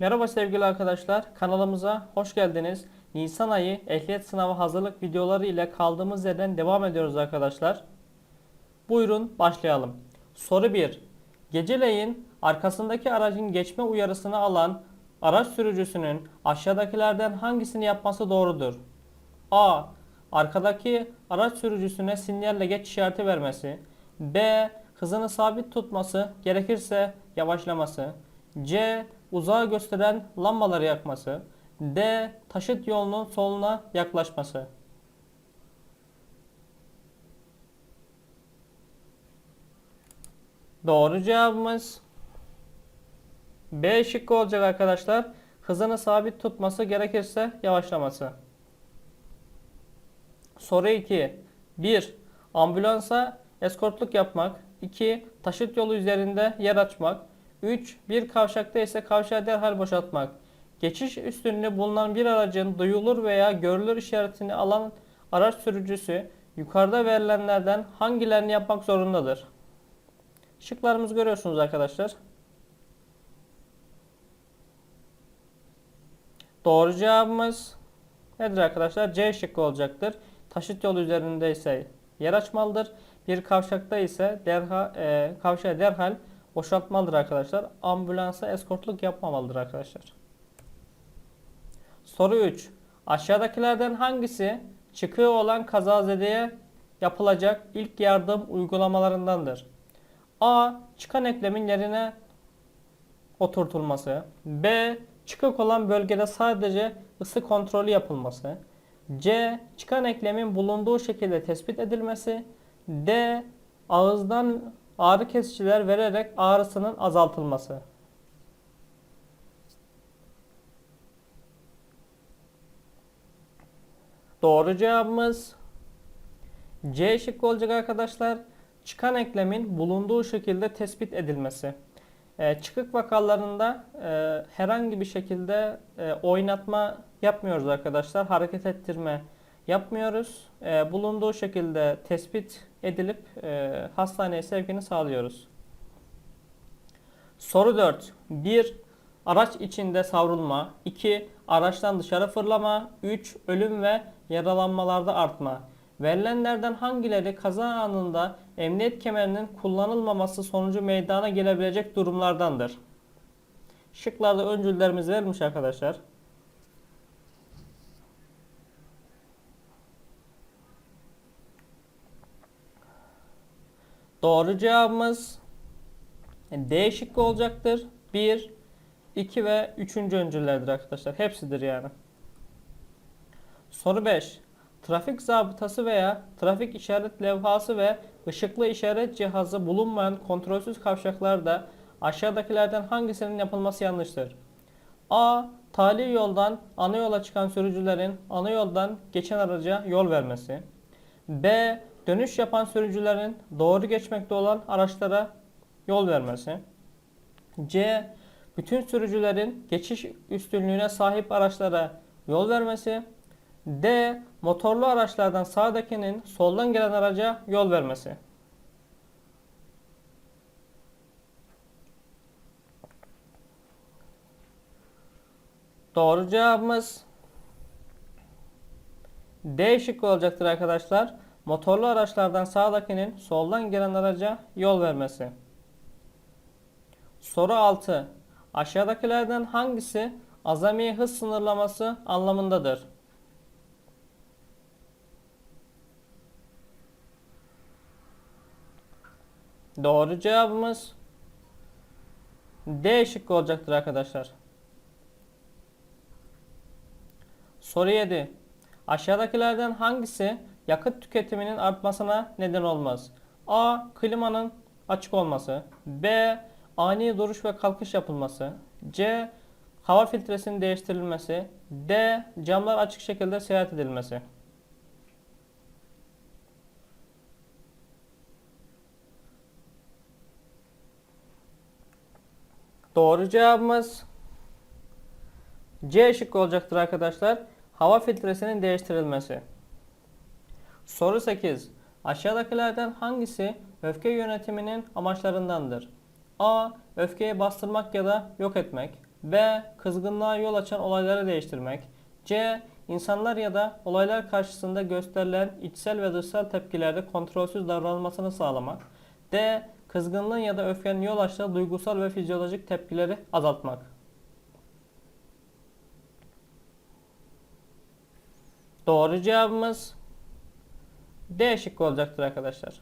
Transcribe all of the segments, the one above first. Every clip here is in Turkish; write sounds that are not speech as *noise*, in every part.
Merhaba sevgili arkadaşlar, kanalımıza hoş geldiniz. Nisan ayı ehliyet sınavı hazırlık videoları ile kaldığımız yerden devam ediyoruz arkadaşlar. Buyurun başlayalım. Soru 1. Geceleyin arkasındaki aracın geçme uyarısını alan araç sürücüsünün aşağıdakilerden hangisini yapması doğrudur? A. Arkadaki araç sürücüsüne sinyalle geç işareti vermesi. B. Hızını sabit tutması, gerekirse yavaşlaması. C. Uzağa gösteren lambaları yakması. D. Taşıt yolunun soluna yaklaşması. Doğru cevabımız B şıkkı olacak arkadaşlar. Hızını sabit tutması gerekirse yavaşlaması. Soru 2. 1. Ambulansa eskortluk yapmak. 2. Taşıt yolu üzerinde yer açmak. 3. Bir kavşakta ise kavşağı derhal boşaltmak. Geçiş üstünlüğü bulunan bir aracın duyulur veya görülür işaretini alan araç sürücüsü yukarıda verilenlerden hangilerini yapmak zorundadır? Şıklarımızı görüyorsunuz arkadaşlar. Doğru cevabımız nedir arkadaşlar? C şıkkı olacaktır. Taşıt yolu üzerinde ise yer açmalıdır. Bir kavşakta ise derhal, e, kavşağı derhal boşaltmalıdır arkadaşlar. Ambulansa eskortluk yapmamalıdır arkadaşlar. Soru 3. Aşağıdakilerden hangisi çıkığı olan kazazedeye yapılacak ilk yardım uygulamalarındandır? A. Çıkan eklemin yerine oturtulması. B. Çıkık olan bölgede sadece ısı kontrolü yapılması. C. Çıkan eklemin bulunduğu şekilde tespit edilmesi. D. Ağızdan ağrı kesiciler vererek ağrısının azaltılması. Doğru cevabımız C şıkkı olacak arkadaşlar. Çıkan eklemin bulunduğu şekilde tespit edilmesi. E, çıkık vakalarında e, herhangi bir şekilde e, oynatma yapmıyoruz arkadaşlar. Hareket ettirme yapmıyoruz. Bulunduğu şekilde tespit edilip e, hastaneye sevkini sağlıyoruz. Soru 4. 1. Araç içinde savrulma. 2. Araçtan dışarı fırlama. 3. Ölüm ve yaralanmalarda artma. Verilenlerden hangileri kaza anında emniyet kemerinin kullanılmaması sonucu meydana gelebilecek durumlardandır? Şıklarda öncüllerimiz verilmiş arkadaşlar. Doğru cevabımız D şıkkı olacaktır. 1, 2 ve 3. öncüllerdir arkadaşlar. Hepsidir yani. Soru 5. Trafik zabıtası veya trafik işaret levhası ve ışıklı işaret cihazı bulunmayan kontrolsüz kavşaklarda aşağıdakilerden hangisinin yapılması yanlıştır? A. Tali yoldan ana yola çıkan sürücülerin ana yoldan geçen araca yol vermesi. B. Dönüş yapan sürücülerin doğru geçmekte olan araçlara yol vermesi. C. Bütün sürücülerin geçiş üstünlüğüne sahip araçlara yol vermesi. D. Motorlu araçlardan sağdakinin soldan gelen araca yol vermesi. Doğru cevabımız D şıkkı olacaktır arkadaşlar. Motorlu araçlardan sağdakinin soldan gelen araca yol vermesi. Soru 6. Aşağıdakilerden hangisi azami hız sınırlaması anlamındadır? Doğru cevabımız D şıkkı olacaktır arkadaşlar. Soru 7. Aşağıdakilerden hangisi yakıt tüketiminin artmasına neden olmaz? A. Klimanın açık olması. B. Ani duruş ve kalkış yapılması. C. Hava filtresinin değiştirilmesi. D. Camlar açık şekilde seyahat edilmesi. Doğru cevabımız C şıkkı olacaktır arkadaşlar. Hava filtresinin değiştirilmesi. Soru 8. Aşağıdakilerden hangisi öfke yönetiminin amaçlarındandır? A. Öfkeyi bastırmak ya da yok etmek. B. Kızgınlığa yol açan olayları değiştirmek. C. İnsanlar ya da olaylar karşısında gösterilen içsel ve dışsal tepkilerde kontrolsüz davranılmasını sağlamak. D. Kızgınlığın ya da öfkenin yol açtığı duygusal ve fizyolojik tepkileri azaltmak. Doğru cevabımız D şıkkı olacaktır arkadaşlar.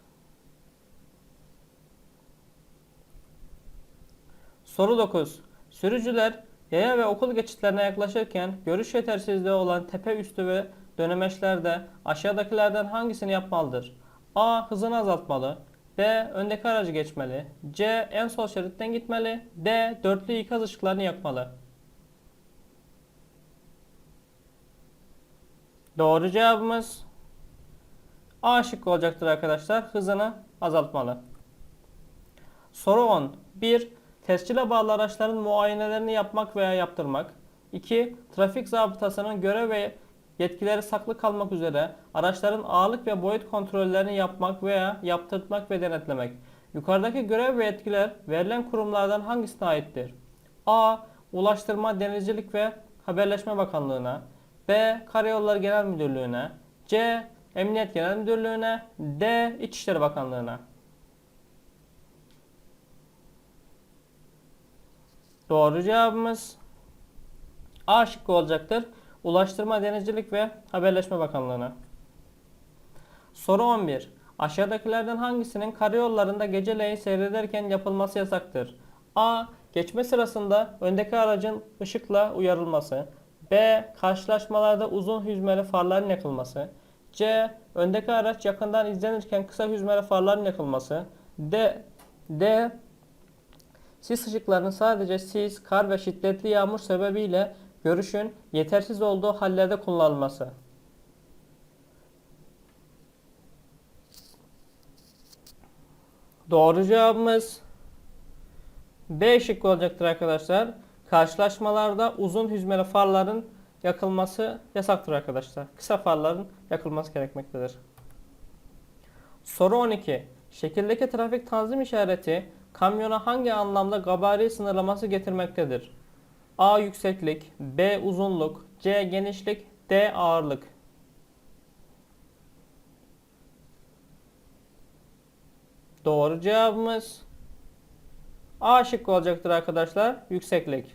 Soru 9. Sürücüler yaya ve okul geçitlerine yaklaşırken görüş yetersizliği olan tepe üstü ve dönemeçlerde aşağıdakilerden hangisini yapmalıdır? A. Hızını azaltmalı. B. Öndeki aracı geçmeli. C. En sol şeritten gitmeli. D. Dörtlü ikaz ışıklarını yakmalı. Doğru cevabımız A şıkkı olacaktır arkadaşlar. Hızını azaltmalı. Soru 10. 1. Tescile bağlı araçların muayenelerini yapmak veya yaptırmak. 2. Trafik zabıtasının görev ve yetkileri saklı kalmak üzere araçların ağırlık ve boyut kontrollerini yapmak veya yaptırtmak ve denetlemek. Yukarıdaki görev ve yetkiler verilen kurumlardan hangisine aittir? A. Ulaştırma, Denizcilik ve Haberleşme Bakanlığı'na. B. Karayolları Genel Müdürlüğü'ne. C. Emniyet Genel Müdürlüğü'ne. D. İçişleri Bakanlığı'na. Doğru cevabımız A şıkkı olacaktır. Ulaştırma, Denizcilik ve Haberleşme Bakanlığı'na. Soru 11. Aşağıdakilerden hangisinin karayollarında geceleyin seyrederken yapılması yasaktır? A. Geçme sırasında öndeki aracın ışıkla uyarılması. B. Karşılaşmalarda uzun hüzmeli farların yakılması. C. Öndeki araç yakından izlenirken kısa hüzmeli farların yakılması. D. D. Sis ışıklarının sadece sis, kar ve şiddetli yağmur sebebiyle görüşün yetersiz olduğu hallerde kullanılması. Doğru cevabımız B şıkkı olacaktır arkadaşlar. Karşılaşmalarda uzun hüzmeli farların yakılması yasaktır arkadaşlar. Kısa farların yakılması gerekmektedir. Soru 12. Şekildeki trafik tanzim işareti kamyona hangi anlamda gabari sınırlaması getirmektedir? A. Yükseklik B. Uzunluk C. Genişlik D. Ağırlık Doğru cevabımız A şıkkı olacaktır arkadaşlar. Yükseklik.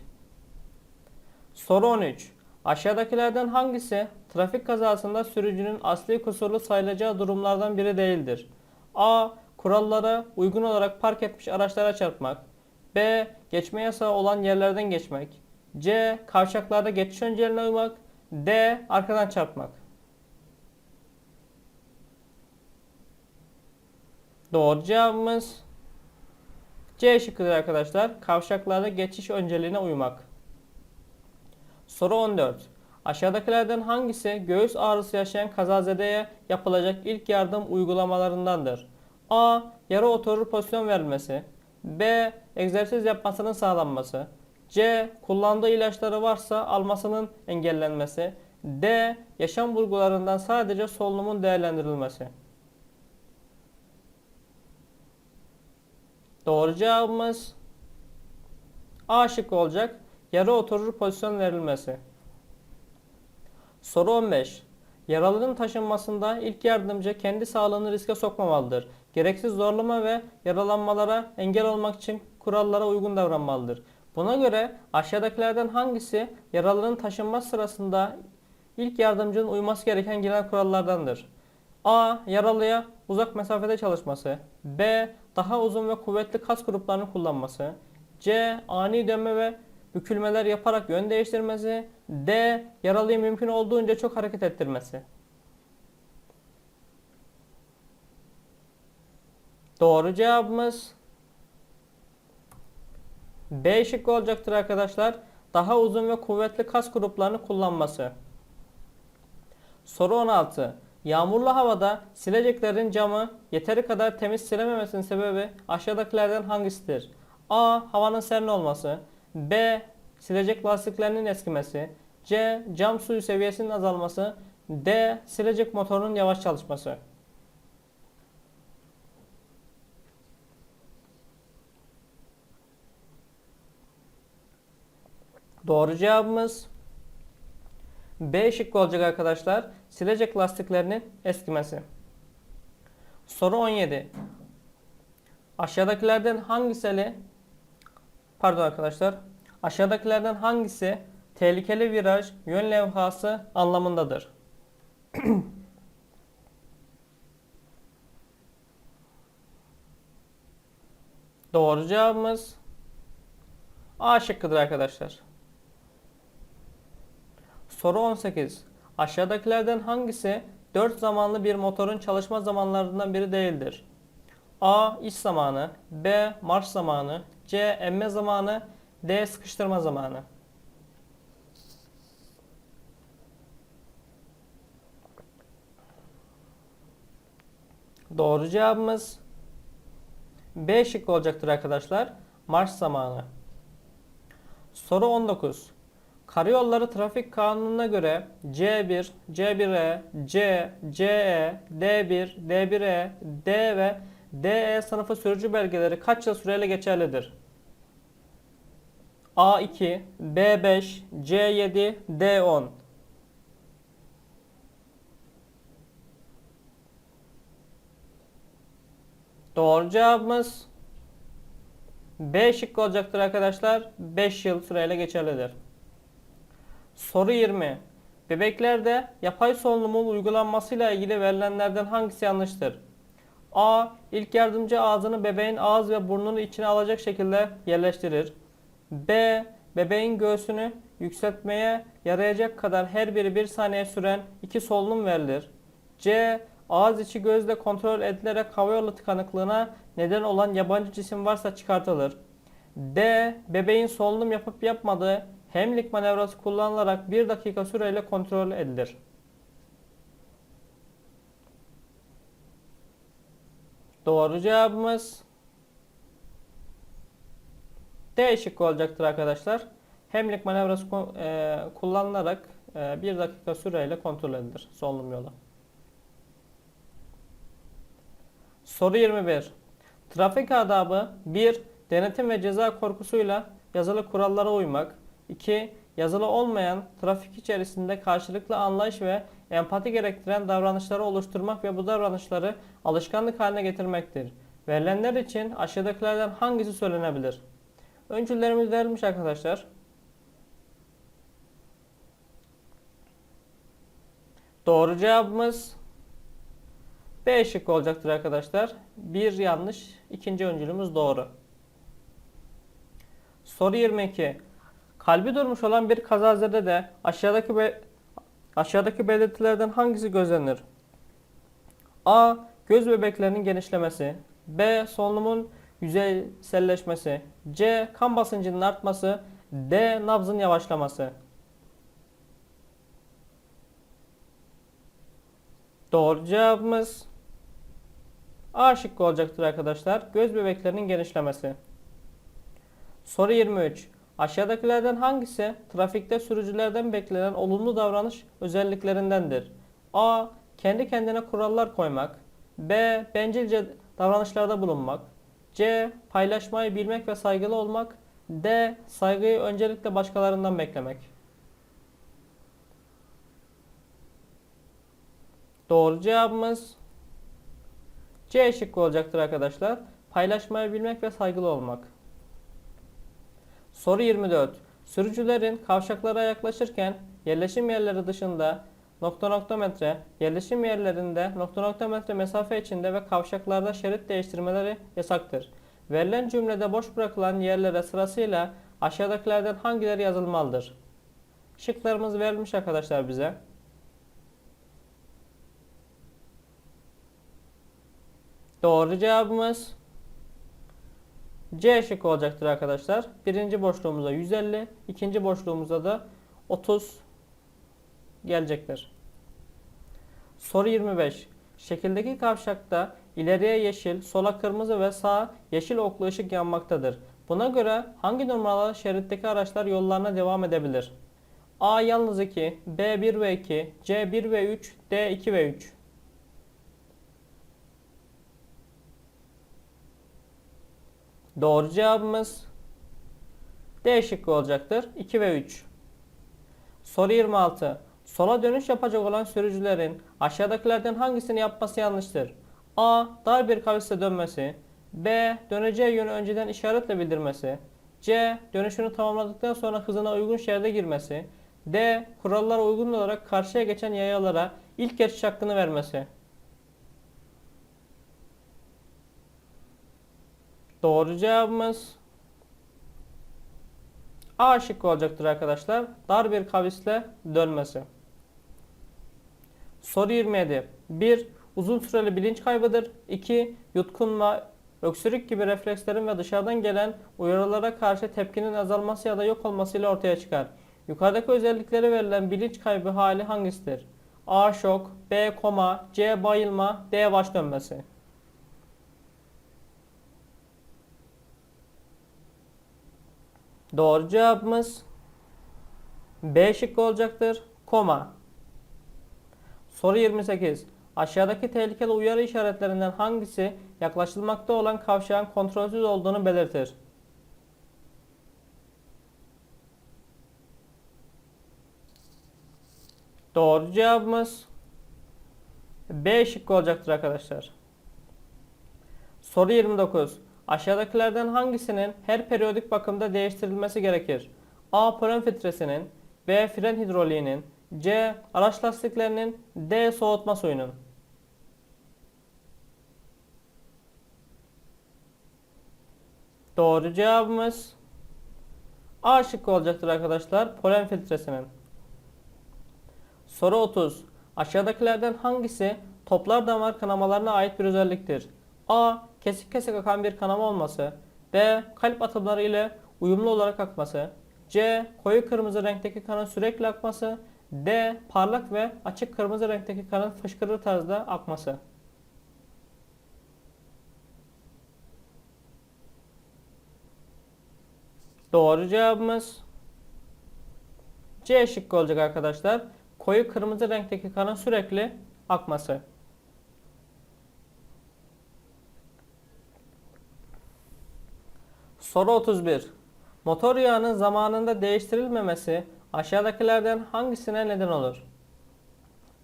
Soru 13. Aşağıdakilerden hangisi trafik kazasında sürücünün asli kusurlu sayılacağı durumlardan biri değildir? A. Kurallara uygun olarak park etmiş araçlara çarpmak. B. Geçme yasağı olan yerlerden geçmek. C. Kavşaklarda geçiş öncelerine uymak. D. Arkadan çarpmak. Doğru cevabımız C şıkkıdır arkadaşlar. Kavşaklarda geçiş önceliğine uymak. Soru 14. Aşağıdakilerden hangisi göğüs ağrısı yaşayan kazazedeye yapılacak ilk yardım uygulamalarındandır? A. Yere oturur pozisyon verilmesi. B. Egzersiz yapmasının sağlanması. C. Kullandığı ilaçları varsa almasının engellenmesi. D. Yaşam bulgularından sadece solunumun değerlendirilmesi. Doğru cevabımız A şıkkı olacak. Yere oturur pozisyon verilmesi. Soru 15. Yaralının taşınmasında ilk yardımcı kendi sağlığını riske sokmamalıdır. Gereksiz zorlama ve yaralanmalara engel olmak için kurallara uygun davranmalıdır. Buna göre aşağıdakilerden hangisi yaralının taşınma sırasında ilk yardımcının uyması gereken genel kurallardandır? A. Yaralıya uzak mesafede çalışması. B. Daha uzun ve kuvvetli kas gruplarını kullanması. C. Ani dönme ve bükülmeler yaparak yön değiştirmesi. D. Yaralıyı mümkün olduğunca çok hareket ettirmesi. Doğru cevabımız B şıkkı olacaktır arkadaşlar. Daha uzun ve kuvvetli kas gruplarını kullanması. Soru 16. Yağmurlu havada sileceklerin camı yeteri kadar temiz silememesinin sebebi aşağıdakilerden hangisidir? A. Havanın serin olması. B. Silecek lastiklerinin eskimesi. C. Cam suyu seviyesinin azalması. D. Silecek motorunun yavaş çalışması. Doğru cevabımız B şıkkı olacak arkadaşlar. Silecek lastiklerinin eskimesi. Soru 17. Aşağıdakilerden hangisi pardon arkadaşlar. Aşağıdakilerden hangisi tehlikeli viraj yön levhası anlamındadır? *clears throat* Doğru cevabımız A şıkkıdır arkadaşlar. Soru 18. Aşağıdakilerden hangisi 4 zamanlı bir motorun çalışma zamanlarından biri değildir? A. iş zamanı B. Marş zamanı C. Emme zamanı D. Sıkıştırma zamanı Doğru cevabımız B şıkkı olacaktır arkadaşlar. Marş zamanı. Soru 19. Karayolları trafik kanununa göre C1, C1E, C, CE, D1, D1E, D ve DE sınıfı sürücü belgeleri kaç yıl süreyle geçerlidir? A2, B5, C7, D10. Doğru cevabımız B şıkkı olacaktır arkadaşlar. 5 yıl süreyle geçerlidir. Soru 20. Bebeklerde yapay solunumun uygulanmasıyla ilgili verilenlerden hangisi yanlıştır? A. İlk yardımcı ağzını bebeğin ağız ve burnunu içine alacak şekilde yerleştirir. B. Bebeğin göğsünü yükseltmeye yarayacak kadar her biri 1 saniye süren iki solunum verilir. C. Ağız içi gözle kontrol edilerek havayolu tıkanıklığına neden olan yabancı cisim varsa çıkartılır. D. Bebeğin solunum yapıp yapmadığı hemlik manevrası kullanılarak 1 dakika süreyle kontrol edilir. Doğru cevabımız D şıkkı olacaktır arkadaşlar. Hemlik manevrası e, kullanılarak 1 dakika süreyle kontrol edilir solunum yolu. Soru 21. Trafik adabı 1. Denetim ve ceza korkusuyla yazılı kurallara uymak. 2. Yazılı olmayan trafik içerisinde karşılıklı anlayış ve empati gerektiren davranışları oluşturmak ve bu davranışları alışkanlık haline getirmektir. Verilenler için aşağıdakilerden hangisi söylenebilir? Öncüllerimiz verilmiş arkadaşlar. Doğru cevabımız B şıkkı olacaktır arkadaşlar. Bir yanlış, ikinci öncülümüz doğru. Soru 22. Kalbi durmuş olan bir kazazede de aşağıdaki aşağıdaki belirtilerden hangisi gözlenir? A. Göz bebeklerinin genişlemesi. B. Solunumun yüzeyselleşmesi. C. Kan basıncının artması. D. Nabzın yavaşlaması. Doğru cevabımız A şıkkı olacaktır arkadaşlar. Göz bebeklerinin genişlemesi. Soru 23. Aşağıdakilerden hangisi trafikte sürücülerden beklenen olumlu davranış özelliklerindendir? A. Kendi kendine kurallar koymak. B. Bencilce davranışlarda bulunmak. C. Paylaşmayı bilmek ve saygılı olmak. D. Saygıyı öncelikle başkalarından beklemek. Doğru cevabımız C şıkkı olacaktır arkadaşlar. Paylaşmayı bilmek ve saygılı olmak. Soru 24. Sürücülerin kavşaklara yaklaşırken yerleşim yerleri dışında nokta nokta metre, yerleşim yerlerinde nokta nokta metre mesafe içinde ve kavşaklarda şerit değiştirmeleri yasaktır. Verilen cümlede boş bırakılan yerlere sırasıyla aşağıdakilerden hangileri yazılmalıdır? Şıklarımız verilmiş arkadaşlar bize. Doğru cevabımız C şıkkı olacaktır arkadaşlar. Birinci boşluğumuza 150, ikinci boşluğumuza da 30 gelecektir. Soru 25. Şekildeki kavşakta ileriye yeşil, sola kırmızı ve sağa yeşil oklu ışık yanmaktadır. Buna göre hangi numaralı şeritteki araçlar yollarına devam edebilir? A yalnız 2, B 1 ve 2, C 1 ve 3, D 2 ve 3. Doğru cevabımız D şıkkı olacaktır. 2 ve 3. Soru 26. Sola dönüş yapacak olan sürücülerin aşağıdakilerden hangisini yapması yanlıştır? A. Dar bir kavisle dönmesi. B. Döneceği yönü önceden işaretle bildirmesi. C. Dönüşünü tamamladıktan sonra hızına uygun şeride girmesi. D. Kurallara uygun olarak karşıya geçen yayalara ilk geçiş hakkını vermesi. Doğru cevabımız A şıkkı olacaktır arkadaşlar. Dar bir kavisle dönmesi. Soru 27. 1. Uzun süreli bilinç kaybıdır. 2. Yutkunma, öksürük gibi reflekslerin ve dışarıdan gelen uyarılara karşı tepkinin azalması ya da yok olmasıyla ortaya çıkar. Yukarıdaki özellikleri verilen bilinç kaybı hali hangisidir? A. Şok B. Koma C. Bayılma D. Baş dönmesi Doğru cevabımız B şıkkı olacaktır. Koma. Soru 28. Aşağıdaki tehlikeli uyarı işaretlerinden hangisi yaklaşılmakta olan kavşağın kontrolsüz olduğunu belirtir? Doğru cevabımız B şıkkı olacaktır arkadaşlar. Soru 29. Aşağıdakilerden hangisinin her periyodik bakımda değiştirilmesi gerekir? A. Fren filtresinin B. Fren hidroliğinin C. Araç lastiklerinin D. Soğutma suyunun Doğru cevabımız A şıkkı olacaktır arkadaşlar. Polen filtresinin. Soru 30. Aşağıdakilerden hangisi toplar damar kanamalarına ait bir özelliktir? A. Kesik kesik akan bir kanama olması. B. Kalp atımları ile uyumlu olarak akması. C. Koyu kırmızı renkteki kanın sürekli akması. D. Parlak ve açık kırmızı renkteki kanın fışkırır tarzda akması. Doğru cevabımız C şıkkı olacak arkadaşlar. Koyu kırmızı renkteki kanın sürekli akması. Soru 31. Motor yağının zamanında değiştirilmemesi aşağıdakilerden hangisine neden olur?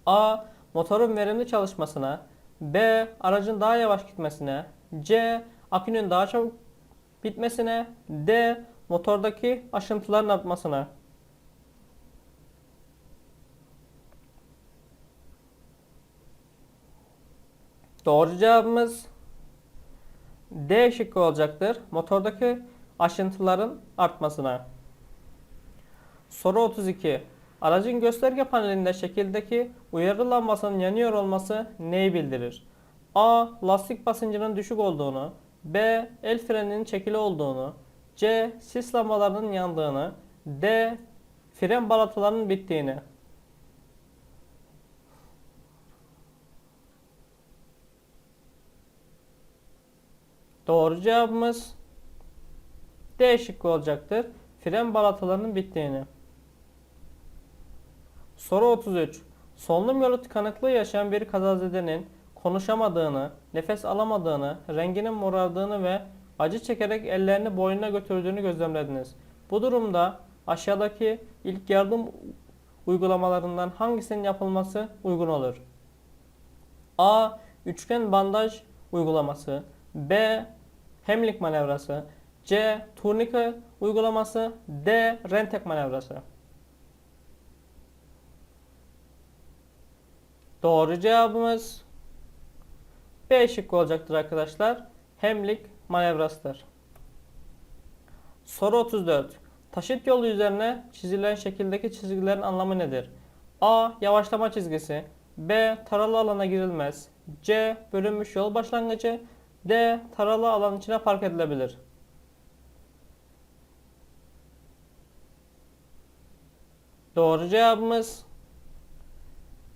A. Motorun verimli çalışmasına B. Aracın daha yavaş gitmesine C. Akünün daha çabuk bitmesine D. Motordaki aşıntıların artmasına Doğru cevabımız D şıkkı olacaktır. Motordaki aşıntıların artmasına. Soru 32. Aracın gösterge panelinde şekildeki uyarı lambasının yanıyor olması neyi bildirir? A. Lastik basıncının düşük olduğunu B. El freninin çekili olduğunu C. Sis lambalarının yandığını D. Fren balatalarının bittiğini Doğru cevabımız D şıkkı olacaktır. Fren balatalarının bittiğini. Soru 33. Solunum yolu tıkanıklığı yaşayan bir kazazedenin konuşamadığını, nefes alamadığını, renginin morardığını ve acı çekerek ellerini boynuna götürdüğünü gözlemlediniz. Bu durumda aşağıdaki ilk yardım uygulamalarından hangisinin yapılması uygun olur? A. Üçgen bandaj uygulaması B. Hemlik manevrası C. Turnike uygulaması D. Rentek manevrası Doğru cevabımız B şıkkı olacaktır arkadaşlar. Hemlik manevrasıdır. Soru 34. Taşıt yolu üzerine çizilen şekildeki çizgilerin anlamı nedir? A. Yavaşlama çizgisi B. Taralı alana girilmez C. Bölünmüş yol başlangıcı D. Taralı alan içine park edilebilir. Doğru cevabımız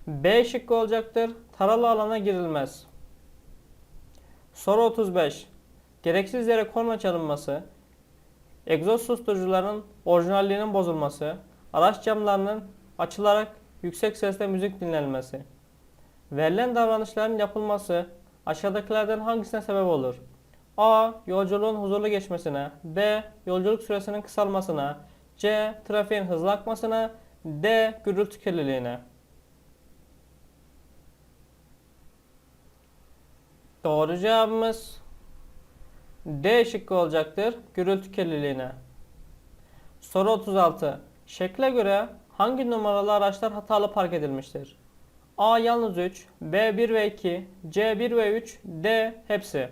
B şıkkı olacaktır. Taralı alana girilmez. Soru 35. Gereksiz yere korna çalınması, egzoz susturucuların orijinalliğinin bozulması, araç camlarının açılarak yüksek sesle müzik dinlenmesi. Verilen davranışların yapılması aşağıdakilerden hangisine sebep olur? A. Yolculuğun huzurlu geçmesine. B. Yolculuk süresinin kısalmasına. C. Trafiğin hızlı akmasına. D. Gürültü kirliliğine. Doğru cevabımız D şıkkı olacaktır. Gürültü kirliliğine. Soru 36. Şekle göre hangi numaralı araçlar hatalı park edilmiştir? A yalnız 3, B 1 ve 2, C 1 ve 3, D hepsi.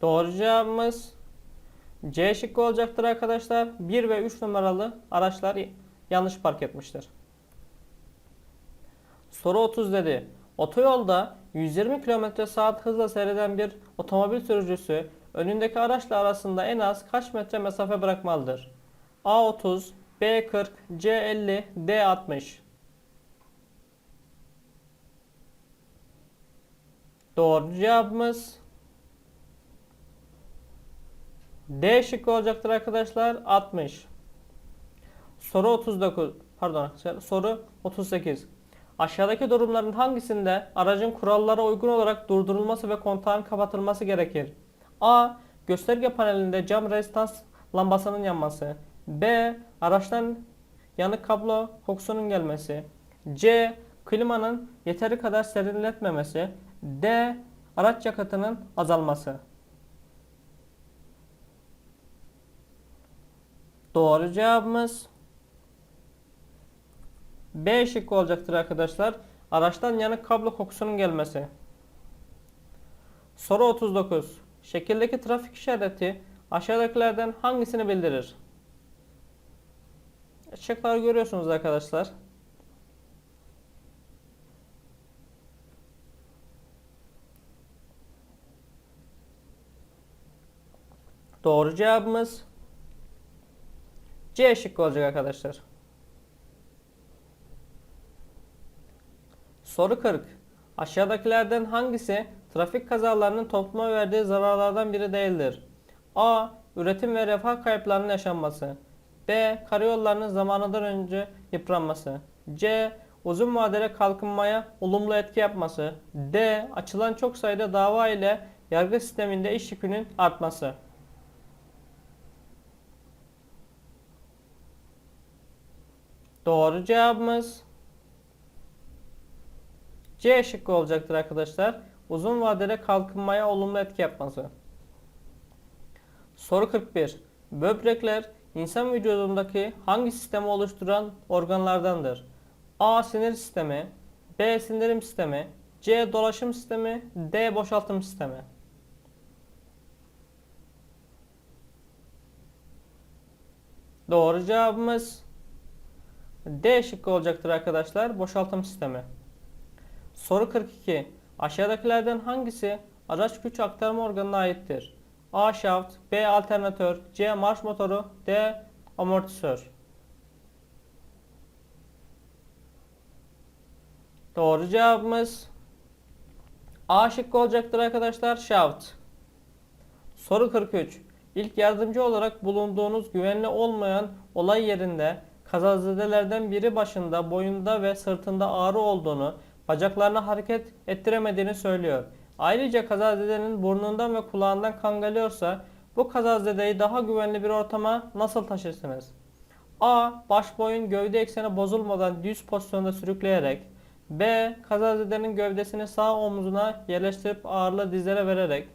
Doğru cevabımız C şıkkı olacaktır arkadaşlar. 1 ve 3 numaralı araçlar yanlış park etmiştir. Soru 30 dedi. Otoyolda 120 km saat hızla seyreden bir otomobil sürücüsü önündeki araçla arasında en az kaç metre mesafe bırakmalıdır? A30, B40, C50, D60. Doğru cevabımız D şıkkı olacaktır arkadaşlar. 60. Soru 39. Pardon. Soru 38. Aşağıdaki durumların hangisinde aracın kurallara uygun olarak durdurulması ve kontağın kapatılması gerekir? A. Gösterge panelinde cam rezistans lambasının yanması. B. Araçtan yanık kablo kokusunun gelmesi. C. Klimanın yeteri kadar serinletmemesi. D. Araç yakıtının azalması. Doğru cevabımız B şıkkı olacaktır arkadaşlar. Araçtan yanık kablo kokusunun gelmesi. Soru 39. Şekildeki trafik işareti aşağıdakilerden hangisini bildirir? Şıkları görüyorsunuz arkadaşlar. Doğru cevabımız C şıkkı olacak arkadaşlar. Soru 40. Aşağıdakilerden hangisi trafik kazalarının topluma verdiği zararlardan biri değildir? A. Üretim ve refah kayıplarının yaşanması. B. Karayollarının zamanından önce yıpranması. C. Uzun vadeli kalkınmaya olumlu etki yapması. D. Açılan çok sayıda dava ile yargı sisteminde iş yükünün artması. Doğru cevabımız C şıkkı olacaktır arkadaşlar. Uzun vadede kalkınmaya olumlu etki yapması. Soru 41. Böbrekler insan vücudundaki hangi sistemi oluşturan organlardandır? A. Sinir sistemi B. Sindirim sistemi C. Dolaşım sistemi D. Boşaltım sistemi Doğru cevabımız D şıkkı olacaktır arkadaşlar. Boşaltım sistemi. Soru 42. Aşağıdakilerden hangisi araç güç aktarma organına aittir? A. Şaft B. Alternatör C. Marş motoru D. Amortisör Doğru cevabımız A şıkkı olacaktır arkadaşlar. Şaft. Soru 43. İlk yardımcı olarak bulunduğunuz güvenli olmayan olay yerinde kazazedelerden biri başında, boyunda ve sırtında ağrı olduğunu, bacaklarını hareket ettiremediğini söylüyor. Ayrıca kazazedenin burnundan ve kulağından kan geliyorsa bu kazazedeyi daha güvenli bir ortama nasıl taşırsınız? A. Baş boyun gövde ekseni bozulmadan düz pozisyonda sürükleyerek B. Kazazedenin gövdesini sağ omzuna yerleştirip ağırlığı dizlere vererek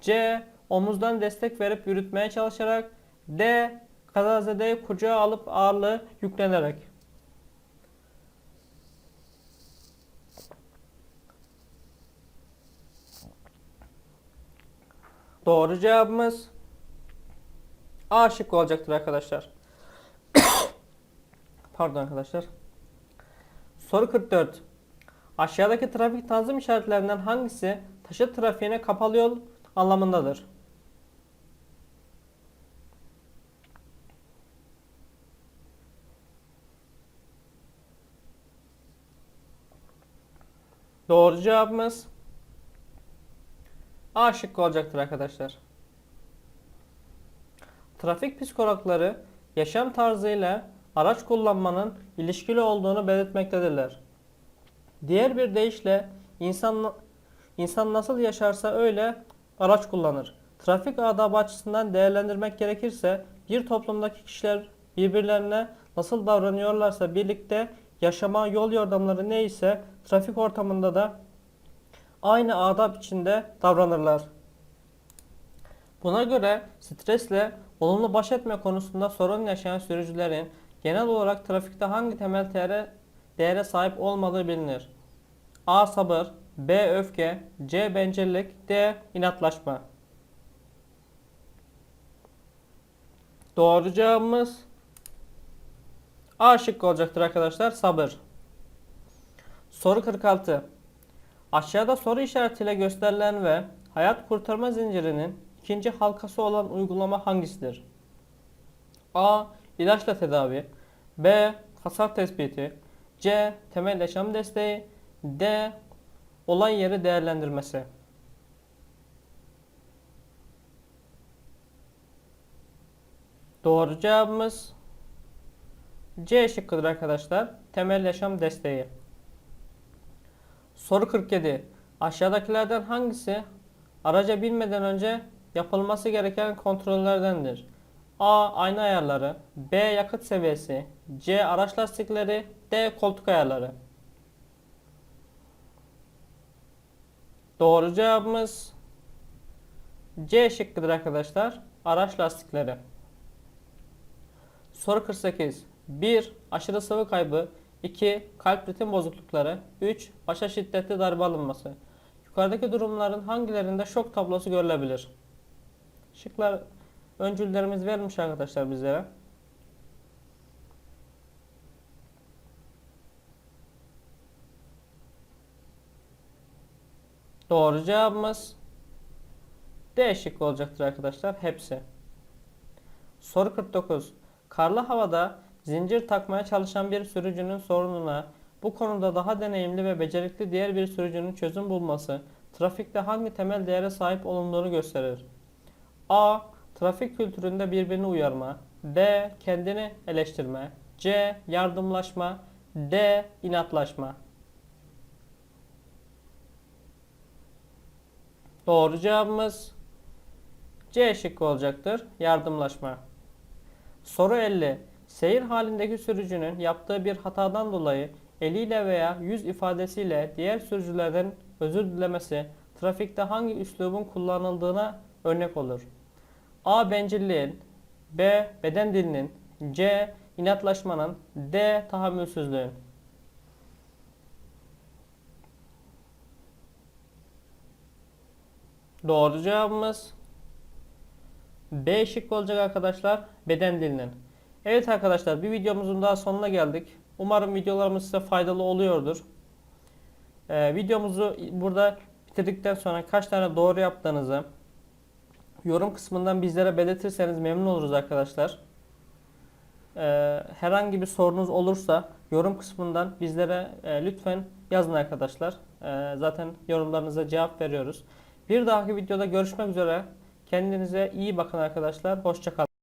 C. Omuzdan destek verip yürütmeye çalışarak D. Kazazedeyi kucağa alıp ağırlığı yüklenerek. Doğru cevabımız A şıkkı olacaktır arkadaşlar. *coughs* Pardon arkadaşlar. Soru 44. Aşağıdaki trafik tanzim işaretlerinden hangisi taşıt trafiğine kapalı yol anlamındadır? Doğru cevabımız A şıkkı olacaktır arkadaşlar. Trafik psikologları yaşam tarzıyla araç kullanmanın ilişkili olduğunu belirtmektedirler. Diğer bir deyişle insan, İnsan nasıl yaşarsa öyle araç kullanır. Trafik adabı açısından değerlendirmek gerekirse bir toplumdaki kişiler birbirlerine nasıl davranıyorlarsa birlikte yaşama yol yordamları neyse trafik ortamında da aynı adab içinde davranırlar. Buna göre stresle olumlu baş etme konusunda sorun yaşayan sürücülerin genel olarak trafikte hangi temel değere, değere sahip olmadığı bilinir. A. Sabır B. Öfke C. Bencillik D. inatlaşma Doğru cevabımız A şıkkı olacaktır arkadaşlar. Sabır. Soru 46. Aşağıda soru işaretiyle gösterilen ve hayat kurtarma zincirinin ikinci halkası olan uygulama hangisidir? A. İlaçla tedavi B. Hasar tespiti C. Temel yaşam desteği D. Olay yeri değerlendirmesi Doğru cevabımız C şıkkıdır arkadaşlar. Temel yaşam desteği. Soru 47. Aşağıdakilerden hangisi araca binmeden önce yapılması gereken kontrollerdendir? A. Ayna ayarları B. Yakıt seviyesi C. Araç lastikleri D. Koltuk ayarları Doğru cevabımız C şıkkıdır arkadaşlar. Araç lastikleri. Soru 48. 1. Aşırı sıvı kaybı 2. Kalp ritim bozuklukları 3. Başa şiddetli darbe alınması Yukarıdaki durumların hangilerinde şok tablosu görülebilir? Şıklar öncüllerimiz verilmiş arkadaşlar bizlere. Doğru cevabımız D şıkkı olacaktır arkadaşlar. Hepsi. Soru 49. Karlı havada zincir takmaya çalışan bir sürücünün sorununa bu konuda daha deneyimli ve becerikli diğer bir sürücünün çözüm bulması trafikte hangi temel değere sahip olunduğunu gösterir? A. Trafik kültüründe birbirini uyarma. B. Kendini eleştirme. C. Yardımlaşma. D. inatlaşma. Doğru cevabımız C şıkkı olacaktır. Yardımlaşma. Soru 50. Seyir halindeki sürücünün yaptığı bir hatadan dolayı eliyle veya yüz ifadesiyle diğer sürücülerden özür dilemesi trafikte hangi üslubun kullanıldığına örnek olur? A. Bencilliğin B. Beden dilinin C. inatlaşmanın D. Tahammülsüzlüğün Doğru cevabımız B şık olacak arkadaşlar. Beden dilinin. Evet arkadaşlar bir videomuzun daha sonuna geldik. Umarım videolarımız size faydalı oluyordur. Ee, videomuzu burada bitirdikten sonra kaç tane doğru yaptığınızı yorum kısmından bizlere belirtirseniz memnun oluruz arkadaşlar. Ee, herhangi bir sorunuz olursa yorum kısmından bizlere e, lütfen yazın arkadaşlar. Ee, zaten yorumlarınıza cevap veriyoruz. Bir dahaki videoda görüşmek üzere. Kendinize iyi bakın arkadaşlar. Hoşçakalın.